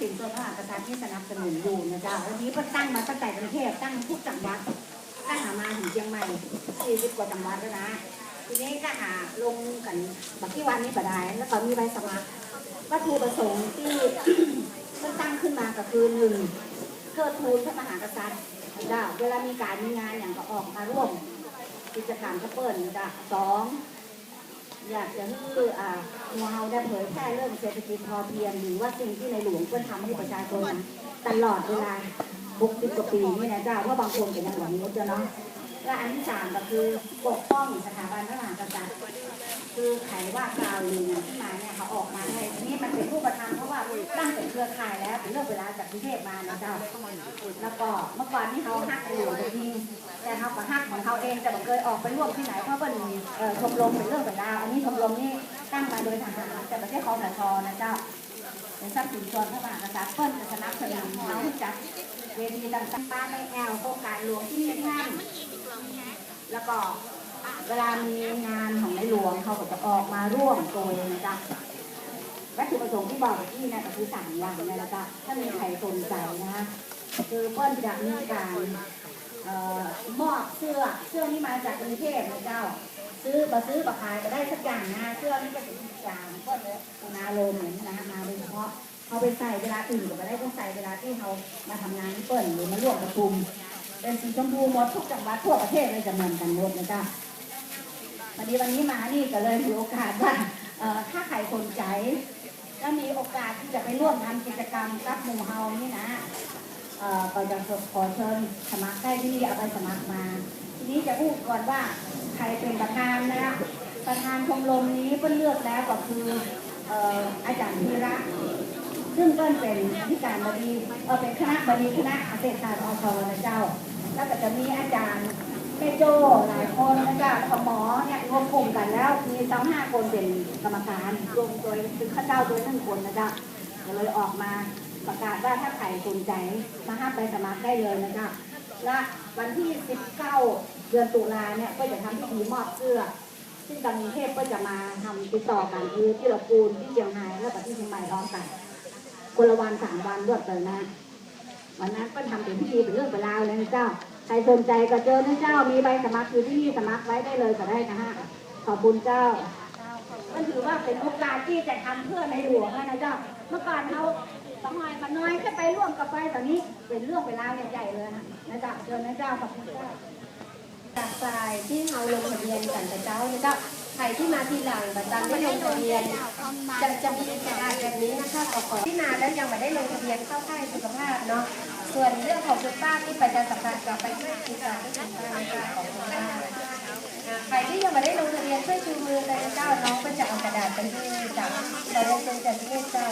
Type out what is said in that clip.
สินส่วพระมหากษัตริย์ที่สนับสนุนอยู่นะจ้าวันนี้เพิ่งตั้งมาตั้งแต่กรุงเทพตั้งทุกจังหวัดตั้งหามาถึงเชียงใหม่สี่สิบกว่าจังหวัดแล้วนะ ทีนี้ก็หาลงกันบักที่วันนี้ก็ได้ แล้วก็มีใบสมัครวัตถุประสงค์ที่เพิ่งตั้งขึ้นมาก็คือหนึ่งเทิดทูนพระมหากษัตริย์เจ้าเวลามีการมีงานอย่างก็ออกมาร่วมกิจกรรมก็เปิดจ้ะสอง อยากจะให้อ่าเราได้เผยแพร่เรื่องเศรษฐกิจพอเพียงหรือว่าสิ่งที่ในหลวงเพื่อทำให้ประชาชนนะตลอดเวลา60กว่าปีนี่นะจ้าเพราะบางคนเป็นอย่างหลวงนี้เจ้าเนาะและอันที่สามก็คือปกป้องสถาบันพระมหากษัตริย์คือไขว่ากล่าวลือเนี่ยที่มาเนี่ยเขาออก รือข่ายแล้วเป็นเรื่องเวลาจากกรุงเทพมานะเจ้าแล้วก็เมื่อก่อนนี่เขาฮักอยู่จริงแต่เขาก็ฮักของเขาเองแต่ไม่เคยออกไปร่วมที่ไหนเพราะเป็นชมรมเป็นเรื่องเป็นราวอันนี้ชมรมนี่ตั้งมาโดยทหารแต่ไม่ใช่คอสชนะเจ้าเป็นทรัพย์สินส่วนพระมหากษัตริย์เพิ่นจะสนับสนุนเขาจัดเวทีต่างๆป้าไม่แอลโครงการหลวงที่ท่านแล้วก็เวลามีงานของในหลวงเขาก็จะออกมาร่วมโดยนะจ๊ะ วัตถุประสงค์ที่บอกที่นี่ก็คือสามอย่างนี่ยนะจ๊ะถ้ามีใครสนใจนะคะคือเปิ้ลจะมีการออมอบเสื้อเสื้อนี่มาจากกรุงเทพนะเจ้า ซื้อมาซื้อมาขายก็ได้สักอย่างนะเสื้อนี่ก็เป็นอีกอย่างเปิ้ลเลยนาโลเหมือนนะมาโดยเฉพาะเอาไปใส่เวลาอื่นก็ไม่ได้ต้องใส่เวลาที่เขามาทำงานเปิ้ลหรือมาร่วมประชุมเป็นสีชมพูหมดทุกจังหวัดทั่วประเทศเลยจะเหมือนกันหมดนะจ๊ะพอดีวันนี้มานี่ก็เลยถือโอกาสว่าถ้าใครสนใจ และมีโอกาสที่จะไปร่วมทำกิจกรรมกับหมู่เฮานี่นะเอ่อก็จะขอเชิญสมัครได้ที่เอาไปสมัครมา ทีนี้จะพูดก่อนว่าใครเป็นประธานนะประธานชมรมนี้เพิ่นเลือกแล้วก็คือเอ่ออาจารย์ธีระซึ่งเปิ้ลเป็นที่การบดีเออเป็นคณะบดีคณะเกษตรศาสตร์อชนะเจ้า แล้วก็จะมีอาจารย์แม่โจ้หลายคนนะเจ้าแล้วก็หมอเนี่ย รวมกลุ่มกันแล้ว มีสามห้าคนเป็นกรรมการรวมโดยคือข้าเจ้าโดยทั้งคนนะจ้าก็เลยออกมาประกาศว่าถ้าใครสนใจมาห้าไปสมัครได้เลยนะจ้าและวันที่ 19 เดือนตุลาเนี่ยก็จะทำพิธีมอบเสื้อซึ่งทางกรุงเทพก็จะมาทำติดต่อกันคือที่ลำพูนที่เชียงรายแล้วก็ที่เชียงใหม่ร้อมกันคนละวันสามวันรวดเลยนะวันนั้นก็ทำเป็นพิธีเป็นเรื่องเป็นราวเลยนะเจ้า รสนใจก็เจอนะเจ้ามีใบสมัครอยู่ที่นี่สมัครไว้ได้เลยก็ได้นะฮะขอบคุณเจ้าก็ถือว่าเป็นโอกาสที่จะทำเพื่อในหลวงนะเจ้า เมื่อก่อนเขาสมัยมันน้อยแค่ไปร่วมกับไปตอนนี้เป็นเรื่องเป็นราใหญ่ๆเลยนะเจ้าเจอนะเจ้าขอบคุณเจ้าจากฝ่ายที่เราลงทะเบียนกันแต่เจ้านี่ยก็ใครที่มาทีหลังแต่จำไม่ลงทะเบียน จะจะมีการแบบนี้นะคะขอขอที่นาแล้วยังไม่ได้ลงทะเบียนเข้าค่ายสุขภาพเนาะส่วนเรื่องของคุณป้าที่ประชาสัมพันธ์จะไปช่วยกิจการที่คุณป้านะคะของคุณป้าใครที่ยังไม่ได้ลงทะเบียนช่วยชูมือเลยนะเจ้าน้องก็จะเอากระดาษไปให้จากเราลงทะเบียนจากที่เจ้า